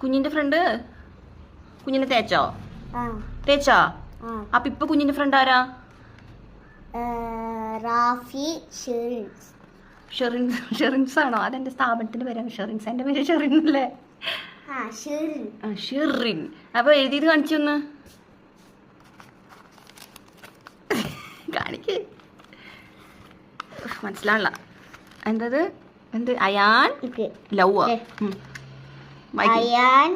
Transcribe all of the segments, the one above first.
കുഞ്ഞിന്റെ ഫ്രണ്ട് കുഞ്ഞിനെ തേച്ചോ? തേച്ചോ? അപ്പൊ ഇപ്പൊ കുഞ്ഞിന്റെ ഫ്രണ്ട് ആരാ? റാഫി ഷെറിൻസ്. ഷെറിൻസ് ആണോ? അതെന്റെ സ്ഥാപനത്തിന്റെ പേരാണ് ഷെറിൻസ്. എന്റെ പേര് ഷെറിൻ അല്ലേ? ഷെറിൻ. അപ്പൊ എഴുതിയത് കാണിച്ചു ഒന്ന്? കാണിക്ക്. മനസ്സിലാണല്ല എന്തത്? എന്ത്? അയാൻ ലവ്. അയാൻ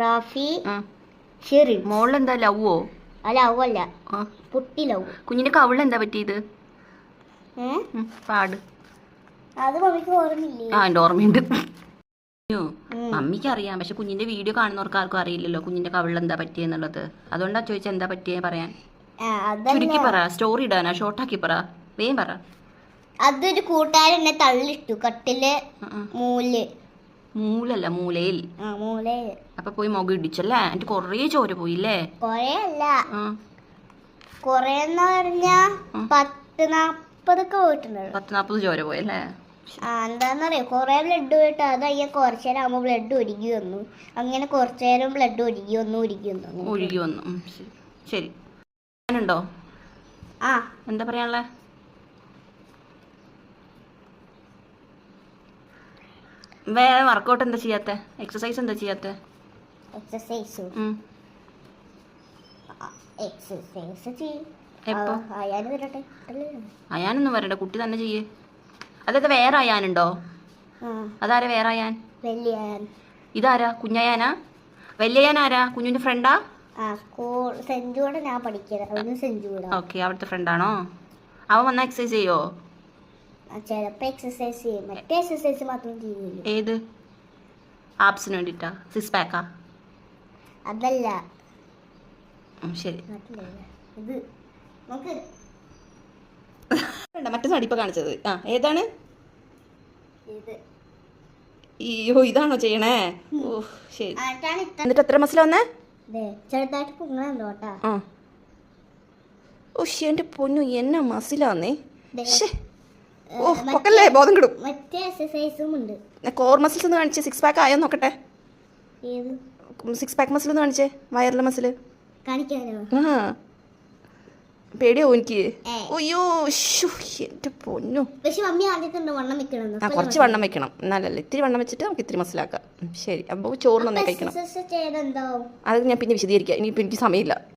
റാഫി ഷെറിൻ മോളിലെന്താ ലവ്വോ? അല്ല അവല്ല പുട്ടി ലവ് കുഞ്ഞിന്റെ കവിളെന്താ എന്താ പറ്റിയത് പാട്. അത് മമ്മിക്ക് ഓർമ്മയില്ലേ? ആ എന്റെ ഓർമ്മയുണ്ട്. മമ്മിക്ക് അറിയാം പക്ഷെ കുഞ്ഞിന്റെ വീഡിയോ കാണുന്നവർക്ക് ആർക്കും അറിയില്ലല്ലോ കുഞ്ഞിന്റെ കവിളിൽ എന്താ പറ്റിയെന്നുള്ളത്. അതുകൊണ്ടാ ചോദിച്ചാൽ എന്താ പറ്റിയേ പറയാൻ. ചുരുക്കി പറ സ്റ്റോറി ഇടാനാ ഷോർട്ടാക്കി പറ. വേഗം പറ. അതൊരു കൂട്ടുകാരൻ എന്നെ തള്ളിട്ടു കട്ടിൽ. മൂൽ. മൂലല്ല മൂലയിൽ. ആ അപ്പൊ പോയി മുഖം ഇടിച്ചല്ലേ? എന്നിട്ട് കൊറേ ചോര പോയില്ലേ? കൊറേ അല്ല ആ. കൊറേ എന്ന് പറഞ്ഞാ. പത്ത് നാപ്പതൊക്കെ പത്ത് നാൽപ്പത് ചോര പോയല്ലേ? എന്താന്നറിയോ? കൊറേ ബ്ലഡ് പോയിട്ട് അത് അയ്യ കുറച്ചു നേരം ആകുമ്പോ ബ്ലഡ് ഒഴുകി വന്നു. അങ്ങനെ കുറച്ചു നേരം ബ്ലഡ് ഒഴുകി വന്നു ഒഴുകി വന്നു. ഒഴുകി വന്നു. ശരി. ഞാനുണ്ടോ ആ. എന്താ പറയാനുള്ളേ? വേറെ വർക്കൗട്ട് എന്താ ചെയ്യാത്ത? എക്സസൈസ് എന്താ ചെയ്യാത്ത? എക്സസൈസ് എക്സസൈസ് ചെയ്യും? അയാനൊന്നും വരണ്ട കുട്ടി തന്നെ ചെയ്യേ. അതൊക്കെ വേറെ അയാനുണ്ടോ? അതാരാ വേറെ അയാൻ? ഇതാരാ? കുഞ്ഞയാനാ? വലിയയാൻ ആരാ? കുഞ്ഞിന്റെ ഫ്രണ്ടാ ഓക്കെ അവിടുത്തെ ഫ്രണ്ടാണോ അവൻ വന്നാൽ എക്സസൈസ് ചെയ്യോ? ചിലപ്പോ എക്സസൈസ് ചെയ്യും മറ്റേ എക്സസൈസ് മാത്രം ചെയ്യില്ല ഏത്? ആപ്സിന് വേണ്ടിട്ടാ? സിക്സ് പാക്കാ അതല്ല. ശരി. ഇത് മറ്റേ നടിപ്പ കാണിച്ചത്. ആ ഏതാണ്? അയ്യോ ഇതാണോ ചെയ്യണേ? ഓ ശരി. എന്നിട്ട് എത്ര മസില വന്നേ? ചെറുതായിട്ട് ആ. ഓ ശരി എന്റെ പൊന്നു എന്നാ മസിലാന്നേ. ഏ, ഓ പൊക്കല്ലേ ബോധം കിടും. മറ്റേ എക്സസൈസും ഉണ്ട്. കോർ മസിൽസ് ഒന്ന് കാണിച്ചേ. സിക്സ് പാക്ക് ആയോ നോക്കട്ടെ. സിക്സ് പാക്ക് മസിൽ ഒന്ന് കാണിച്ചേ. വയറിലെ മസിൽ കാണിക്കാനോ? ആ. പേടിയാവും എനിക്ക്. അയ്യോ എന്റെ പൊന്നു. പക്ഷെ മമ്മി ആദ്യത്തെ വണ്ണം വെക്കണം ആ കുറച്ച് വണ്ണം വെക്കണം. എന്നാലല്ലേ ഇത്തിരി വണ്ണം വെച്ചിട്ട് നമുക്ക് ഇത്തിരി മസിലാക്കാം ശരി. അപ്പോൾ ചോറ് നന്നായി കഴിക്കണം. അത് ഞാൻ പിന്നെ വിശദീകരിക്കാം. ഇനിയിപ്പോൾ എനിക്ക് സമയമില്ല.